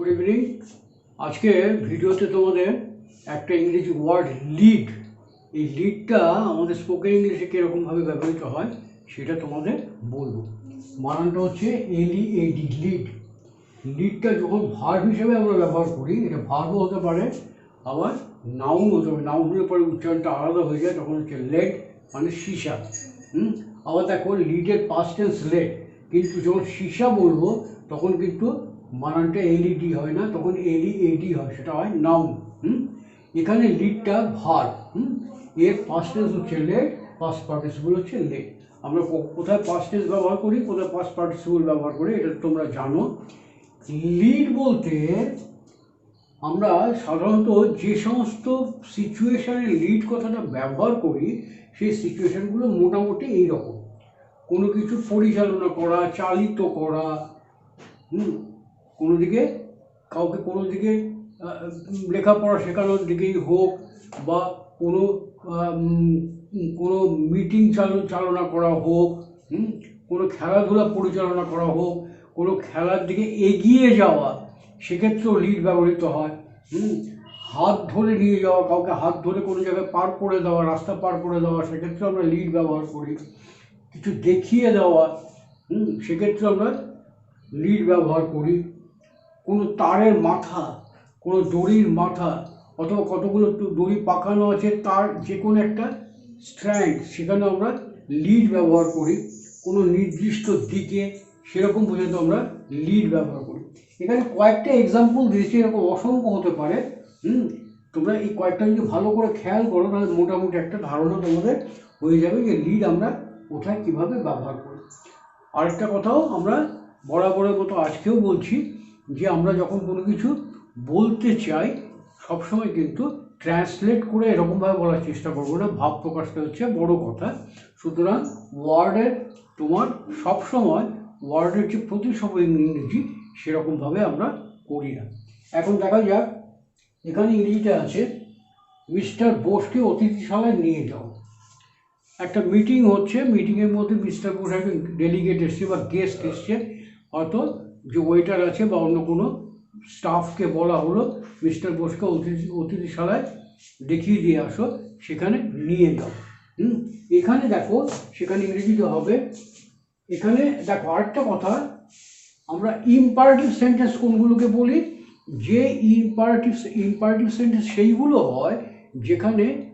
Good evening আজকে ভিডিওতে তোমাদের একটা ইংরেজি ওয়ার্ড লিড এই লিডটা আমাদের স্পোকেন ইংলিশে কীরকমভাবে ব্যবহৃত হয় সেটা তোমাদের বলব। মানানটা হচ্ছে এলই এডি লিড লিডটা যখন ভার্ব হিসেবে আমরা ব্যবহার করি, এটা ভার্বও হতে পারে, আবার নাউন হতে পারে। নাউন হলে পরে উচ্চারণটা আলাদা হয়ে যায়, তখন হচ্ছে লেড মানে সীসা। হুম? আবার দেখো লিডের পাস্ট টেন্স লেড কিন্তু যখন সীসা বলব, তখন কিন্তু মানানটা এলইডি হয় না, তখন এলই এডি হয়, সেটা হয় নাউন হুম? এখানে লিডটা ভার হুম? এর পাস্ট টেন্স হচ্ছে লেড পাস্ট পার্টিসিপল হচ্ছে লেড আমরা কোথায় পাস্ট ব্যবহার করি, কোথায় পাস্ট পার্টিসিপল ব্যবহার করি, এটা তোমরা জানো। লিড বলতে আমরা সাধারণত যে সমস্ত সিচুয়েশানে লিড কথাটা ব্যবহার করি, সেই সিচুয়েশানগুলো মোটামুটি এই রকম কোনো কিছু পরিচালনা করা, চালিত করা, হুম? কোনো দিকে, কাউকে কোনো দিকে লেখাপড়া শেখানোর দিকেই হোক বা কোনো কোনো মিটিং চালু, চালনা করা হোক কোনো খেলাধুলা পরিচালনা করা হোক, কোনো খেলার দিকে এগিয়ে যাওয়া, সেক্ষেত্রেও লিড ব্যবহৃত হয় হাত ধরে নিয়ে যাওয়া, কাউকে হাত ধরে কোনো জায়গায় পার করে দেওয়া, রাস্তা পার করে দেওয়া সেক্ষেত্রে আমরা লিড ব্যবহার করি। কিছু দেখিয়ে দেওয়া, হুম সেক্ষেত্রে আমরা লিড ব্যবহার করি। কোনো তারের মাথা, কোনো দড়ির মাথা অথবা কতগুলো দড়ি পাকানো আছে তার যে কোনো একটা স্ট্র্যান্ড সেখানে আমরা লিড ব্যবহার করি। কোনো নির্দিষ্ট দিকে সেরকম পর্যন্ত আমরা লিড ব্যবহার করি। এখানে কয়েকটা এক্সাম্পল দিয়েছি, এরকম অসংখ্য হতে পারে। হুম, তোমরা এই কয়েকটা যদি ভালো করে খেয়াল করো, তাহলে মোটামুটি একটা ধারণা তোমাদের হয়ে যাবে যে লিড আমরা কোথায় কীভাবে ব্যবহার করি। আরেকটা কথাও আমরা বরাবরের মতো আজকেও বলছি যে আমরা যখন কোনো কিছু বলতে চাই, সবসময় কিন্তু ট্রান্সলেট করে এরকমভাবে বলার চেষ্টা করব না। ভাব প্রকাশটা হচ্ছে বড় কথা। সুতরাং ওয়ার্ডের তোমার সবসময় ওয়ার্ডের যে প্রতিসম ইংরেজি, সেরকমভাবে আমরা করি না। এখন দেখা যাক, এখানে ইংরেজিটা আছে, মিস্টার বোসকে অতিথিশালায় নিয়ে যাও। একটা মিটিং হচ্ছে, মিটিংয়ের মধ্যে মিস্টার বোস একজন ডেলিগেট এসছে বা গেস্ট এসছে। হয়তো যে ওয়েটার আছে বা অন্য কোনো স্টাফকে বলা হলো, মিস্টার বোসকে অতিথি, অতিথিশালায় দেখিয়ে দিয়ে আসো, সেখানে নিয়ে যাও। হুম? এখানে দেখো, সেখানে ইংরেজিতে হবে, এখানে দেখো আরেকটা কথা, আমরা ইম্পারেটিভ সেন্টেন্স কোনগুলোকে বলি? যে ইম্পারেটিভ ইম্পারেটিভ সেন্টেন্স সেইগুলো হয় যেখানে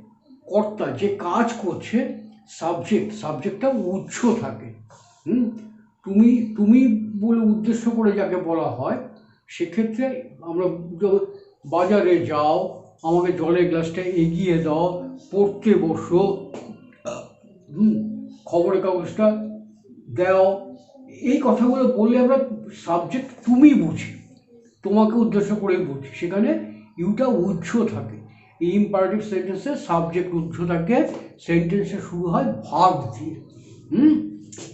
কর্তা যে কাজ করছে সাবজেক্ট সাবজেক্টটা উচ্চ থাকে। হুম? তুমি তুমি বলে উদ্দেশ্য করে যাকে বলা হয়, সেক্ষেত্রে আমরা বাজারে যাও, আমাকে জলের গ্লাসটা এগিয়ে দাও, পড়তে বসো, হুম, খবরের কাগজটা দাও, এই কথাগুলো বললে আমরা সাবজেক্ট তুমি বুঝি, তোমাকে উদ্দেশ্য করে বুঝি। সেখানে ইউটা উচ্চ থাকে। এই ইম্পারেটিভ সেন্টেন্সে সাবজেক্ট উচ্চ থাকে সেন্টেন্সে শুরু হয় ভাগ দিয়ে। হুম,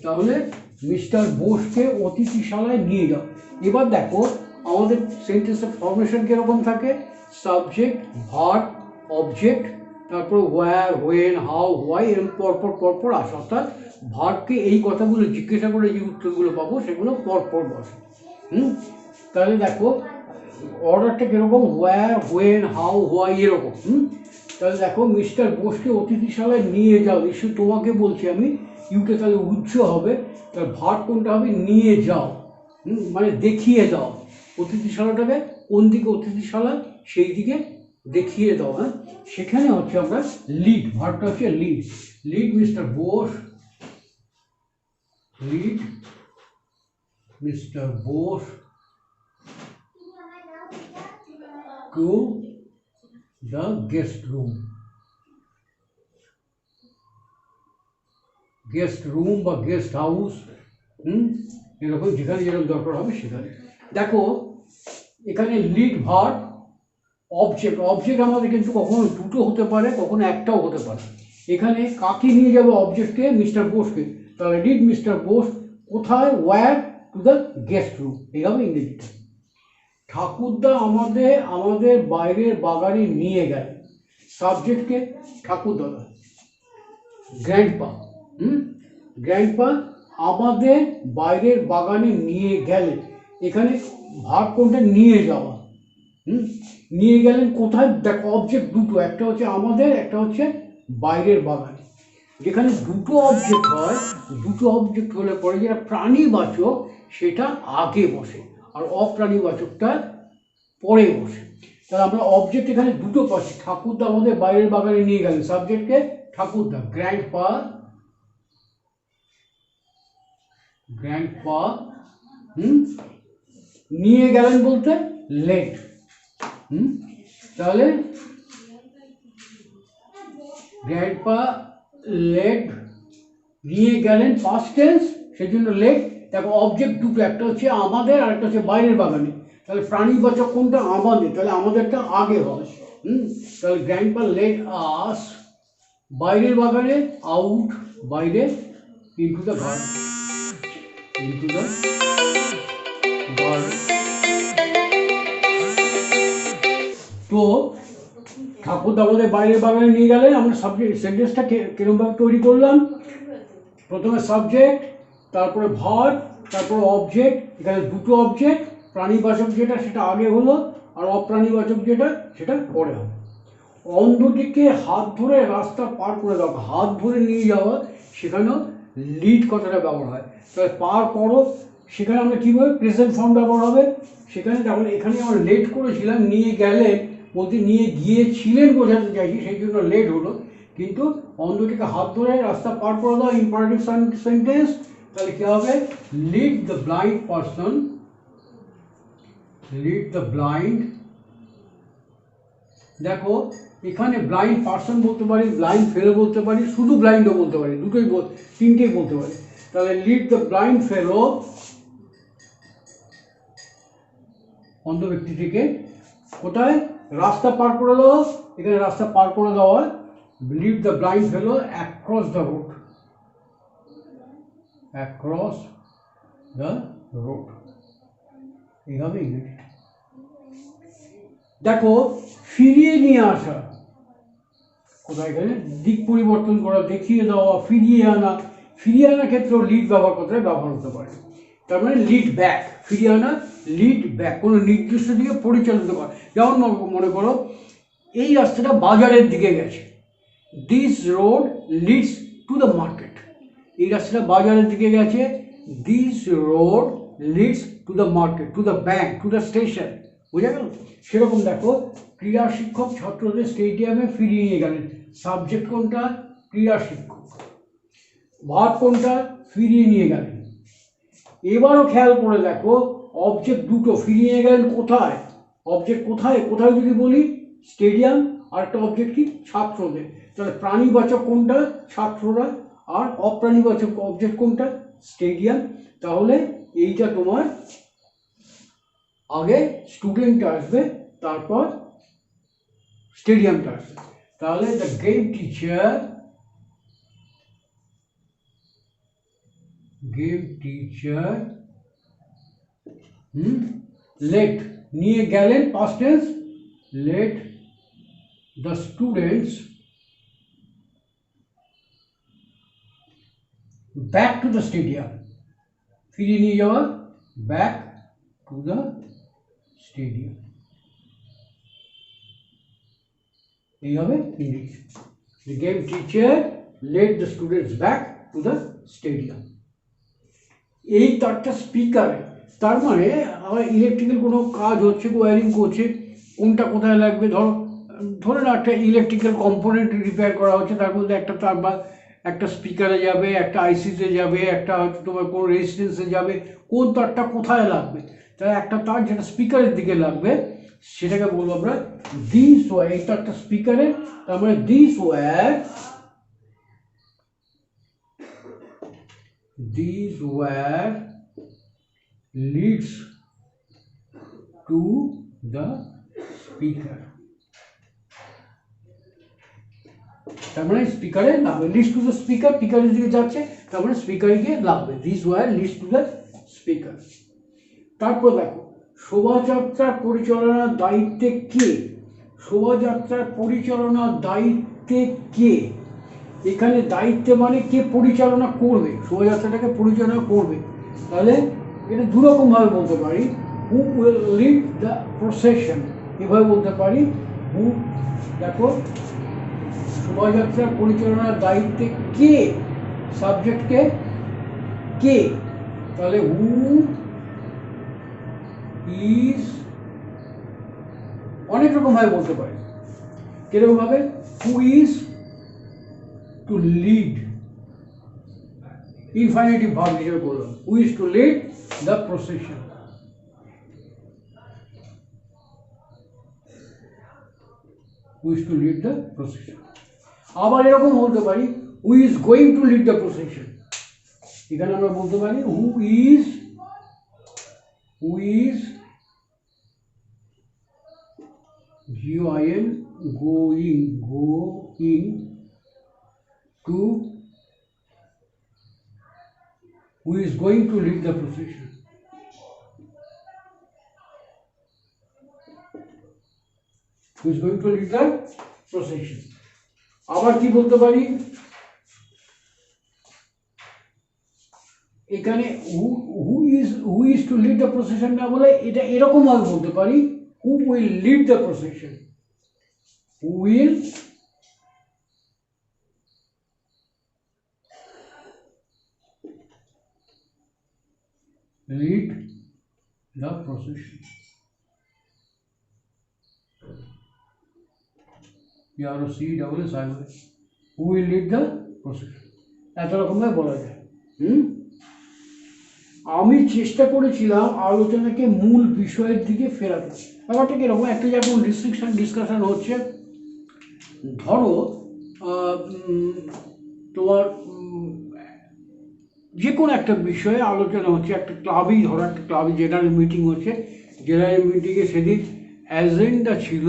তাহলে মিস্টার বোসকে অতিথিশালায় নিয়ে যাও। এবার দেখো, আমাদের সেন্টেন্সের ফর্মেশন কীরকম থাকে? সাবজেক্ট ভার্ব অবজেক্ট তারপর ওয়্যার হোয়েন হাউ হোয়াই এরকম পরপর পরপর আসে। অর্থাৎ ভার্বকে এই কথাগুলো জিজ্ঞাসা করে যে উত্তরগুলো পাবো, সেগুলো পরপর বসে। হুম? তাহলে দেখো অর্ডারটা কীরকম? ওয়্যার হোয়েন হাউ হোয়াই এরকম। হুম? তাহলে দেখো, মিস্টার বোসকে অতিথিশালায় নিয়ে যাও। নিশ্চয়ই তোমাকে বলছি আমি ইউকে তাহলে উচ্চ হবে। তাহলে ভার কোনটা হবে? নিয়ে যাও। মানে দেখিয়ে দাও। অতিথিশালাটাকে কোন দিকে অতিথিশালা? সেই দিকে দেখিয়ে দাও হ্যাঁ? সেখানে হচ্ছে আমরা লিড ভারটা হচ্ছে lead lead mister Bose lead mister Bose to the guest room guest room বা গেস্ট হাউস হুম? এরকম যেখানে যেরকম দরকার হবে সেখানে। দেখো, এখানে লিড ভার অবজেক্ট অবজেক্ট আমাদের কিন্তু কখনো দুটো হতে পারে, কখনো একটাও হতে পারে। এখানে কাকে নিয়ে যাবে অবজেক্টকে মিস্টার বোসকে তাহলে লিড মিস্টার বোস কোথায়? Where to the guest room এই হবে ইংরেজিটা ঠাকুরদা আমাদের আমাদের বাইরের বাগানে নিয়ে গেল। সাবজেক্টকে ঠাকুরদাদা গ্র্যান্ড গ্র্যান্ডপা হুম? গ্র্যান্ডপা আমাদের বাইরের বাগানে নিয়ে গেলে এখানে ভাগ কোনটা নিয়ে যাওয়া। হুম? নিয়ে গেলেন কোথায়? দেখো অবজেক্ট দুটো। একটা হচ্ছে আমাদের, একটা হচ্ছে বাইরের বাগানে। যেখানে দুটো অবজেক্ট হয়, দুটো অবজেক্ট হলে পরে যেটা প্রাণীবাচক, সেটা আগে বসে। আর অপ্রাণীবাচকটা পরে বসে। তাহলে আমরা অবজেক্ট এখানে দুটো পাচ্ছি। ঠাকুরদা আমাদের বাইরের বাগানে নিয়ে গেলেন। সাবজেক্টকে ঠাকুরদা গ্র্যান্ড পা গ্র্যান্ড পা হুম? নিয়ে গেলেন বলতে লেট, হুম? তাহলে গ্র্যান্ড পা লেট, নিয়ে গেলেন ফার্স্ট টেন্স সেই জন্য লেট দেখো অবজেক্ট দুটো, একটা হচ্ছে আমাদের আর একটা হচ্ছে বাইরের বাগানে। তাহলে প্রাণী প্রাণীবাচক কোনটা আমাদের? তাহলে আমাদেরটা আগে হয়, হুম? তাহলে গ্র্যান্ড পা লেট আস বাইরের বাগানে আউট বাইরে into the into the garden তো ঠাকুর আমাদের বাইরের বাগানে নিয়ে গেলেন। আমরা সাবজেক্ট সেন্টেন্সটা কিরমভাবে তৈরি করলাম? প্রথমে সাবজেক্ট তারপরে ভার তারপরে অবজেক্ট এখানে দুটো অবজেক্ট প্রাণীবাচক যেটা সেটা আগে হলো, আর অপ্রাণীবাচক যেটা সেটা পরে হবে। অন্ধটিকে হাত ধরে রাস্তা পার করে দাও, হাত ধরে নিয়ে যাওয়া, সেখানেও লিড কথাটা ব্যবহার হয়। তাহলে পার করো সেখানে আমরা কীভাবে প্রেজেন্ট ফর্ম ব্যবহার হবে। সেখানে যেমন এখানে আমরা লেট করেছিলাম, নিয়ে গেলে বলতে নিয়ে গিয়েছিলেন বোঝাতে চাইছি, সেই জন্য লেট হলো। কিন্তু অন্ধটিকে হাত ধরে রাস্তা পার করে দাও ইম্পারেটিভ সেন্টেন্স তাহলে কী হবে? Lead the blind person lead the blind দেখো এখানে ব্লাইন্ড পার্সন বলতে পারি ব্লাইন্ড ফেলো বলতে পারি, শুধু ব্লাইন্ডও বলতে পারি, দুটোই তিনটেই বলতে পারি। তাহলে লিড দ্য ব্লাইন্ড ফেলো অন্ধ ব্যক্তিটিকে কোথায়? রাস্তা পার করে দাও এখানে রাস্তা পার করে দেওয়া lead the blind fellow across the road across the road এইভাবে ইংরেজি দেখো, ফিরিয়ে নিয়ে আসা। কোথায় গেলে? দিক পরিবর্তন করা, দেখিয়ে দেওয়া, ফিরিয়ে আনা। ফিরিয়ে আনার ক্ষেত্রেও লিড ব্যবহার করতে ব্যবহার হতে পারে? তার মানে লিড ব্যাক ফিরিয়ে আনা লিড ব্যাক কোনো নির্দিষ্ট দিকে পরিচালিত করা। যেমন মনে করো এই রাস্তাটা বাজারের দিকে গেছে। This road leads to the market এই রাস্তাটা বাজারের দিকে গেছে। This road leads to the market to the bank to the station বুঝা গেল? সেরকম দেখো ক্রীড়া শিক্ষক ছাত্রদের স্টেডিয়ামে ফিরিয়ে নিয়ে গেলেন। সাবজেক্ট কোনটা? ক্রীড়া শিক্ষক। ভাগ কোনটা? ফিরিয়ে নিয়ে গেলেন। এবারও খেয়াল করে দেখো অবজেক্ট দুটো ফিরিয়ে নিয়ে গেলেন কোথায়? অবজেক্ট কোথায়? কোথায় যদি বলি স্টেডিয়াম আর একটা অবজেক্ট কি? ছাত্রদের। তাহলে প্রাণীবাচক কোনটা? ছাত্ররা। আর অপ্রাণীবাচক অবজেক্ট কোনটা? স্টেডিয়াম তাহলে এইটা তোমার আগে স্টুডেন্টটা আসবে, তারপর স্টেডিয়ামটা আসবে তাহলে the game teacher game teacher hmm led নিয়ে গেলেন past tense led the students back to the stadium ফিরিয়ে নিয়ে যাওয়া ব্যাক টু দ্য স্টেডিয়াম এই হবে? English The game teacher led the students back to the stadium. এই তারটা স্পিকারে তার মানে আমার ইলেকট্রিক্যাল কোনো কাজ হচ্ছে ওয়ারিং করছে, কোনটা কোথায় লাগবে? ধরো, ধরে না একটা ইলেকট্রিক্যাল কম্পোনেন্ট রিপেয়ার করা হচ্ছে, তার মধ্যে একটা তার বা, একটা স্পিকারে যাবে, একটা আইসিতে যাবে, একটা হয়তো তোমার কোনো রেজিস্ট্যান্সে যাবে, কোন তারটা কোথায় লাগবে? তাহলে একটা তার যেটা স্পিকারের দিকে লাগবে সেটাকে বলব আমরা দিস ওয়ার এই তারটা স্পিকারে তার মানে this wire these were leads to the speaker. তার মানে স্পিকারে লাগবে লিস্ট টু দ্য স্পিকার স্পিকারের দিকে যাচ্ছে, তার মানে স্পিকারে গিয়ে লাগবে this war list to the speaker তারপর দেখো শোভাযাত্রার পরিচালনার দায়িত্বে কে? শোভাযাত্রার পরিচালনার দায়িত্বে কে? এখানে দায়িত্বে মানে কে পরিচালনা করবে? শোভাযাত্রাটাকে পরিচালনা করবে। তাহলে এটা দুরকম ভাবে বলতে পারি। Who will lead the procession এভাবে বলতে পারি। হু দেখো, শোভাযাত্রার পরিচালনার দায়িত্বে কে? সাবজেক্টকে কে? তাহলে হু ইজ অনেক রকম ভাবে বলতে পারি। কীরকম ভাবে? Who is to lead infinitive ভাব হিসেবে বললাম। Who is to lead the procession who to lead the procession আবার এরকম বলতে পারি who is going to lead the procession এখানে আমরা বলতে পারি who is who is G O I N going going to who is going to lead the procession. Who is going to lead the procession. আবার কি বলতে পারি এখানে who is who is to lead the procession না বলে এটা এরকম ভাবে বলতে পারি Who will lead the procession who will lead the procession. P R O C double S I O S. Who will lead the procession? এত রকমভাবে বলা যায় হুম আমি চেষ্টা করেছিলাম আলোচনাকে মূল বিষয়ের দিকে ফেরাতে। ব্যাপারটা কীরকম একটা যখন ডিসকাশন ডিসকাশন হচ্ছে ধরো তোমার যে কোনো একটা বিষয়ে আলোচনা হচ্ছে একটা ক্লাবেই ধরো একটা ক্লাবে জেনারেল মিটিং হচ্ছে জেনারেল মিটিংয়ে সেদিন অ্যাজেন্ডা ছিল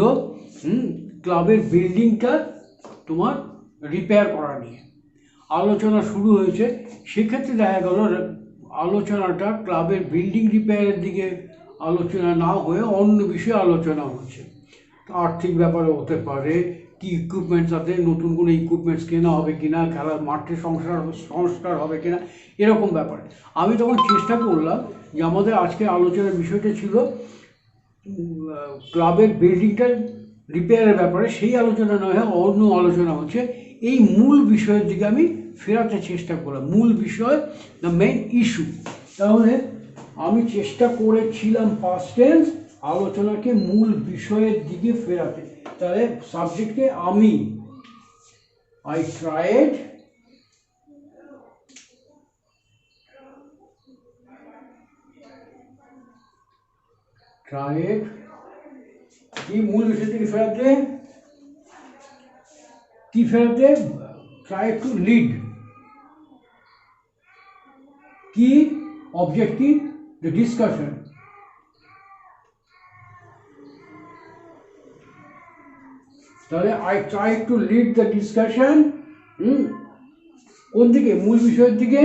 হুম, ক্লাবের বিল্ডিংটা তোমার রিপেয়ার করা নিয়ে। আলোচনা শুরু হয়েছে সেক্ষেত্রে দেখা গেল আলোচনাটা ক্লাবের বিল্ডিং রিপেয়ারের দিকে আলোচনা না হয়ে অন্য বিষয়ে আলোচনা হচ্ছে। আর্থিক ব্যাপারে হতে পারে, কি ইকুইপমেন্টস আছে নতুন কোনো ইকুইপমেন্টস কেনা হবে কি না খেলার মাঠে সংস্কার সংস্কার হবে কি না এরকম ব্যাপারে। আমি তখন চেষ্টা করলাম যে আমাদের আজকে আলোচনার বিষয়টা ছিল, ক্লাবের বিল্ডিংটা রিপেয়ারের ব্যাপারে, সেই আলোচনা নয়, অন্য আলোচনা হচ্ছে। এই মূল বিষয়ের দিকে আমি ফেরাতে চেষ্টা করলাম মূল বিষয় দ্য মেইন ইস্যু তাহলে আমি চেষ্টা করেছিলাম ফার্স্ট টেন্স আলোচনাকে মূল বিষয়ের দিকে ফেরাতে। তাহলে সাবজেক্টকে আমি আই ট্রাইড ট্রাইড কি মূল বিষয় থেকে ফেরাতে? কি ফেরাতে? ট্রাই টু লিড কি অবজেক্টিভ দ্য ডিসকাশন? তাহলে I try to lead the discussion hmm? কোন দিকে? মূল বিষয়ের দিকে?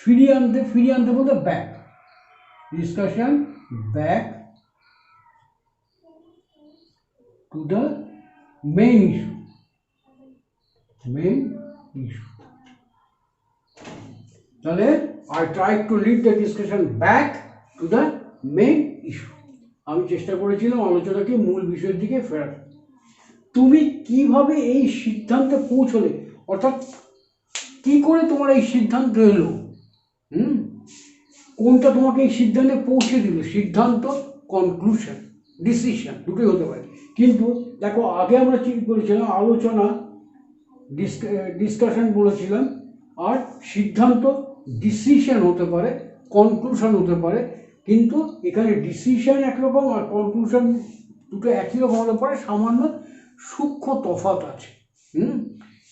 ফিরিয়ে আনতে ফিরিয়ে আনতে বলতে back discussion back to the main issue. Main issue. তাহলে I try to lead the discussion back to the main issue আমি চেষ্টা করেছিলাম আলোচনাকে মূল বিষয়ের দিকে ফেরাতে তুমি কীভাবে এই সিদ্ধান্তে পৌঁছলে? অর্থাৎ কি করে তোমার এই সিদ্ধান্ত এলো? হুম? কোনটা তোমাকে এই সিদ্ধান্তে পৌঁছে দিল? সিদ্ধান্ত কনক্লুশন ডিসিশন দুটোই হতে পারে। কিন্তু দেখো, আগে আমরা ঠিক বলেছিলাম? আলোচনা ডিসকাশন বলেছিলাম। আর সিদ্ধান্ত ডিসিশন হতে পারে কনক্লুশন হতে পারে, কিন্তু এখানে ডিসিশন একরকম আর কনক্লুশন দুটো একই রকম হতে পারে, সামান্য সূক্ষ্ম তফাৎ আছে। হুম?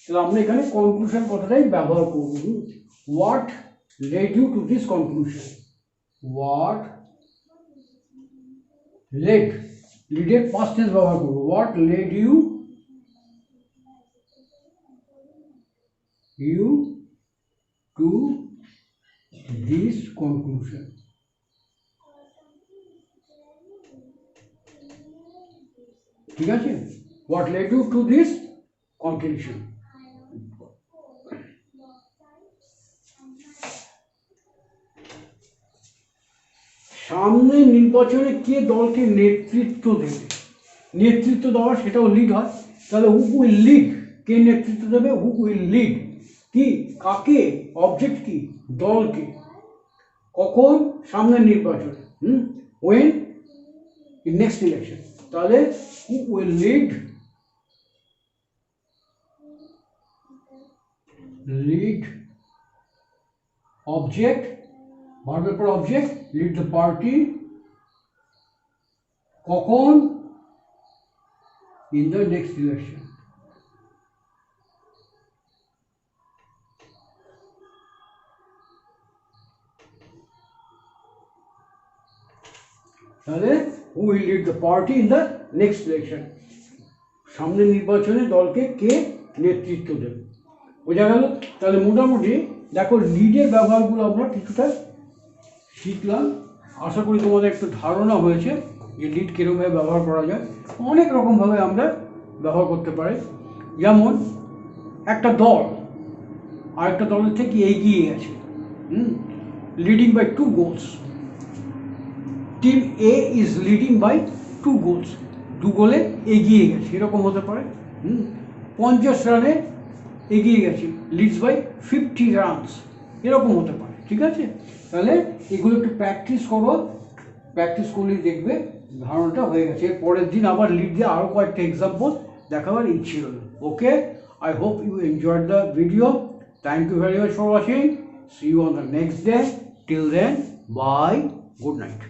তাহলে আমরা এখানে কনক্লুশন কথাটাই ব্যবহার করব। What led you to this conclusion what led লিডের past tense ব্যবহার করব। What led you you to this conclusion ঠিক আছে? What led you to this conclusion সামনে নির্বাচনে কে দলকে নেতৃত্ব দেবে? নেতৃত্ব দেওয়া সেটাও লিড হয়। তাহলে হু উইল লিড কে নেতৃত্ব দেবে? হু উইল লিড কি? কাকে? অবজেক্ট কি? দলকে। কখন? সামনের নির্বাচন। Hmm? When in next election তাহলে who will lead lead object ভার্বের পর অবজেক্ট লিড দ্য পার্টি কখন? ইন দ্য নেক্সট ইলেকশন তাহলে who will lead the party in the next election সামনের নির্বাচনে দলকে কে নেতৃত্ব দেবে? বোঝা গেল? তাহলে মোটামুটি দেখো লিডের ব্যবহারগুলো আমরা কিছুটা শিখলাম। আশা করি তোমাদের একটু ধারণা হয়েছে যে লিড কীরকমভাবে ব্যবহার করা যায়। অনেক রকমভাবে আমরা ব্যবহার করতে পারি। যেমন একটা দল, আরেকটা দলের থেকে এগিয়ে গেছে। হুম? Leading by two goals team A is leading by two goals দু গোলে এগিয়ে গেছে, এরকম হতে পারে। হুম? পঞ্চাশ রানে এগিয়ে গেছে লিডস বাই ফিফটি রানস এরকম হতে পারে, ঠিক আছে? তাহলে এগুলো একটু প্র্যাকটিস করো। প্র্যাকটিস করলেই দেখবে ধারণাটা হয়ে গেছে। এর পরের দিন আবার লিড দিয়ে আরও কয়েকটা এক্সাম্পল দেখাবার ইচ্ছে হলো okay I hope you enjoyed the video thank you very much for watching see you on the next day till then bye good night